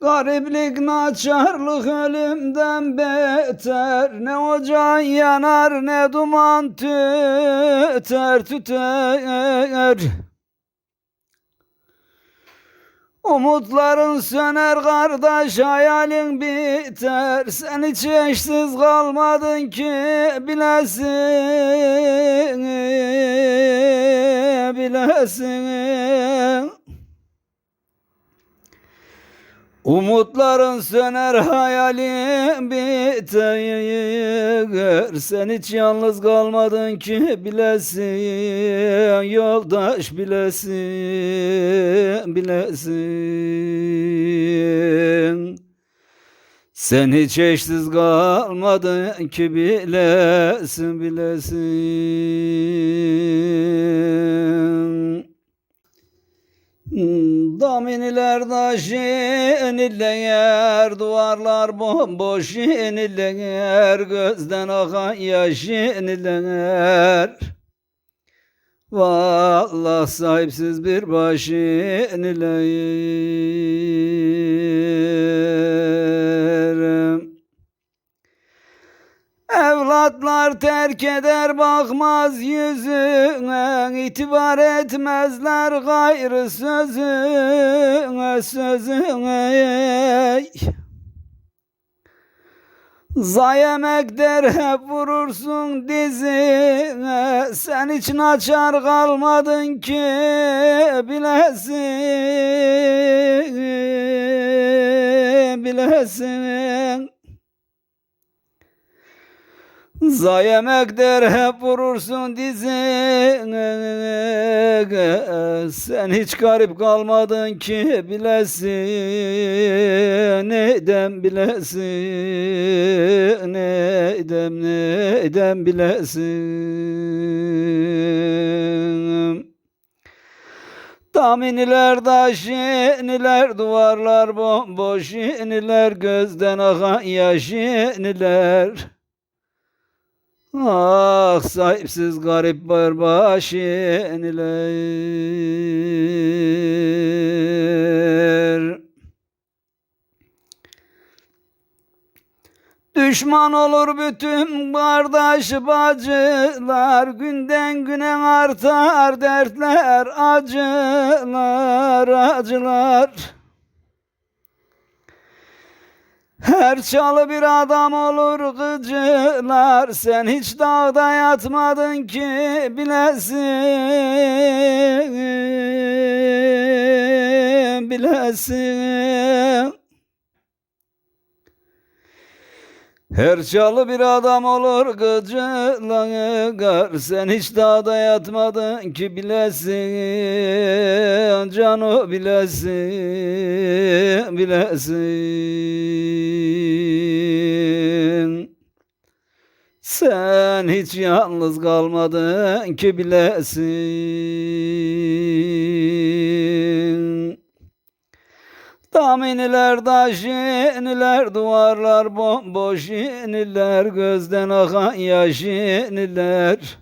Gariplik naçarlık ölümden beter. Ne ocağın yanar ne duman tüter tüter. Umutların söner kardeş hayalin biter. Sen hiç eşsiz kalmadın ki bilesin Bilesin Umutların söner hayalin biter Sen hiç yalnız kalmadın ki bilesin Yoldaş bilesin bilesin. Sen hiç eşsiz kalmadın ki bilesin bilesin Daminiler taş yeniler, duvarlar bomboş yeniler, gözden akan yaş yeniler. Vallah sahipsiz bir baş yeniler. Evlatlar terk eder bakmaz yüzüne. İtibar etmezler gayrı sözüne sözüne. Zayemek der hep vurursun dizine. Sen hiç naçar kalmadın ki bilesin Bilesin Zayemek der hep vurursun dizine. Sen hiç garip kalmadın ki bilesin. Neyden bilesin? Neyden neyden bilesin? Daminiler taş yeniler, duvarlar bomboş yeniler, gözden akan yaş yeniler. Ah sahipsiz garip barbaş yeniler. Düşman olur bütün kardeş bacılar Günden güne artar dertler acılar acılar Her çalı bir adam olur gıcılar Sen hiç dağda yatmadın ki bilesin Bilesin. Her çalı bir adam olur gıcılar Sen hiç dağda yatmadın ki bilesin Cano bilesin Bilesin Sen hiç yalnız kalmadın ki bilesin Daminiler taş yeniler, duvarlar bomboş yeniler, gözden akan yaş yeniler.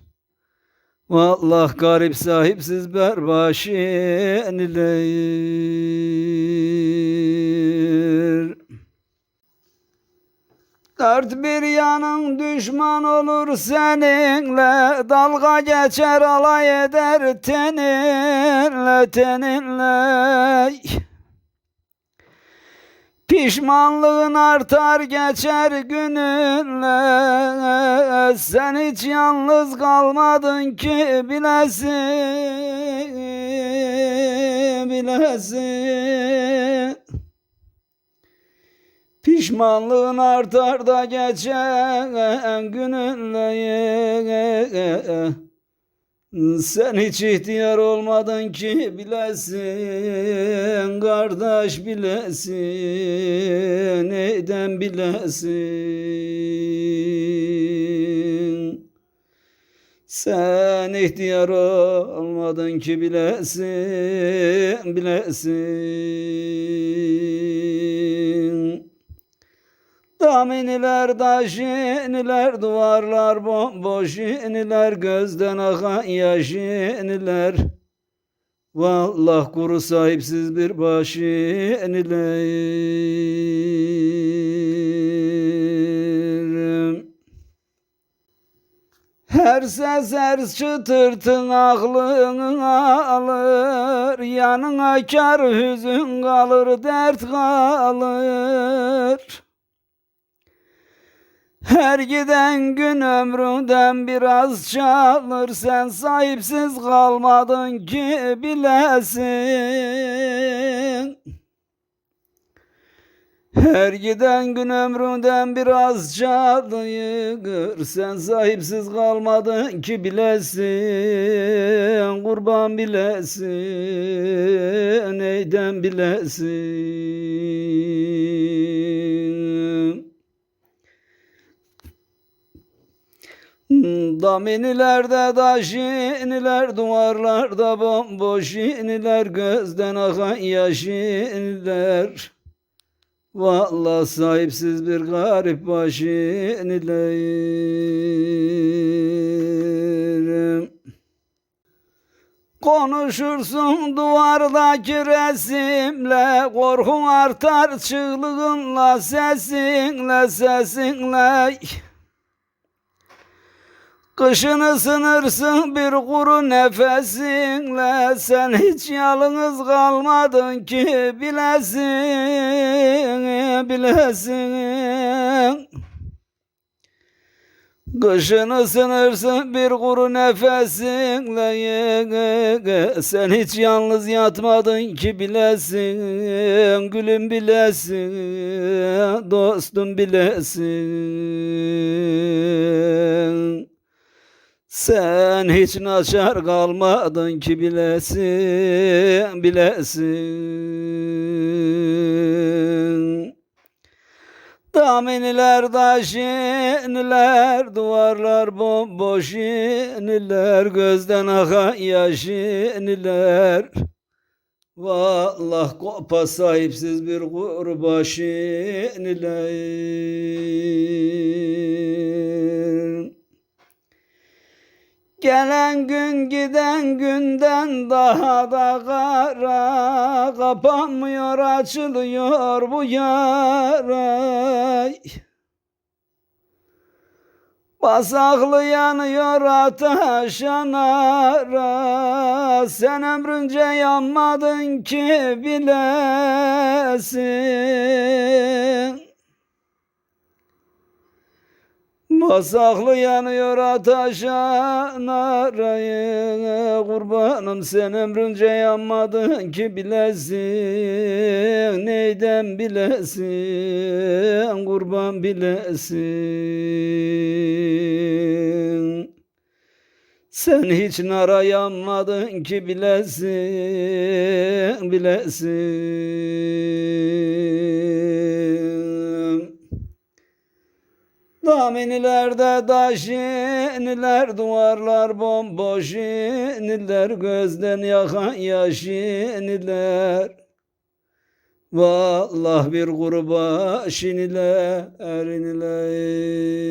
Vallah garip sahipsiz berbaş yeniler. Dört bir yanın düşman olur seninle Dalga geçer alay eder teninle teninle. Pişmanlığın artar geçer gününle. Sen hiç yalnız kalmadın ki bilesin Bilesin Pişmanlığın artar da geçer gününle sen hiç ihtiyar olmadın ki bilesin Kardeş bilesin Neyden bilesin? Sen ihtiyar olmadın ki bilesin Bilesin Daminiler taş yeniler, duvarlar bomboş yeniler, gözden akan yaş yeniler. Vallah kuru sahipsiz bir başı enilerim. Her ses her çıtırtın aklını alır Yanına kar hüzün kalır dert kalır Her giden gün ömründen biraz çalır. Sen sahipsiz kalmadın ki bilesin. Her giden gün ömründen biraz çalır Sen sahipsiz kalmadın ki bilesin. Kurban bilesin Neyden bilesin Daminilerde daş iniler, duvarlarda bomboş iniler, gözden akan yaş iniler. Vallahi sahipsiz bir garip başı inilerim. Konuşursun duvardaki resimle Korkun artar çığlığınla sesinle sesinle Kışın ısınırsın bir kuru nefesinle. Sen hiç yalnız kalmadın ki bilesin, bilesin. Kışın ısınırsın bir kuru nefesinle. Sen hiç yalnız yatmadın ki bilesin. Gülüm bilesin, dostum bilesin sen hiç naçar kalmadın ki bilesin, bilesin. Daminiler taş iniler, duvarlar bomboş iniler, gözden akan yaş iniler. Vallah kopa sahipsiz bir kurbaş iniler. Gelen gün giden günden daha da kara Kapanmıyor açılıyor bu yara. Basaklı yanıyor ateş yanara Sen ömrünce yanmadın ki bilesin Masaklı yanıyor ateş narayı Kurbanım sen ömrünce yanmadın ki bilesin. Neyden bilesin? Kurban bilesin. Sen hiç nara yanmadın ki bilesin bilesin Daminilerde taş iniler, duvarlar bomboş iniler, gözden yakan yaş iniler. Vallah bir kurbaş iniler, iniler.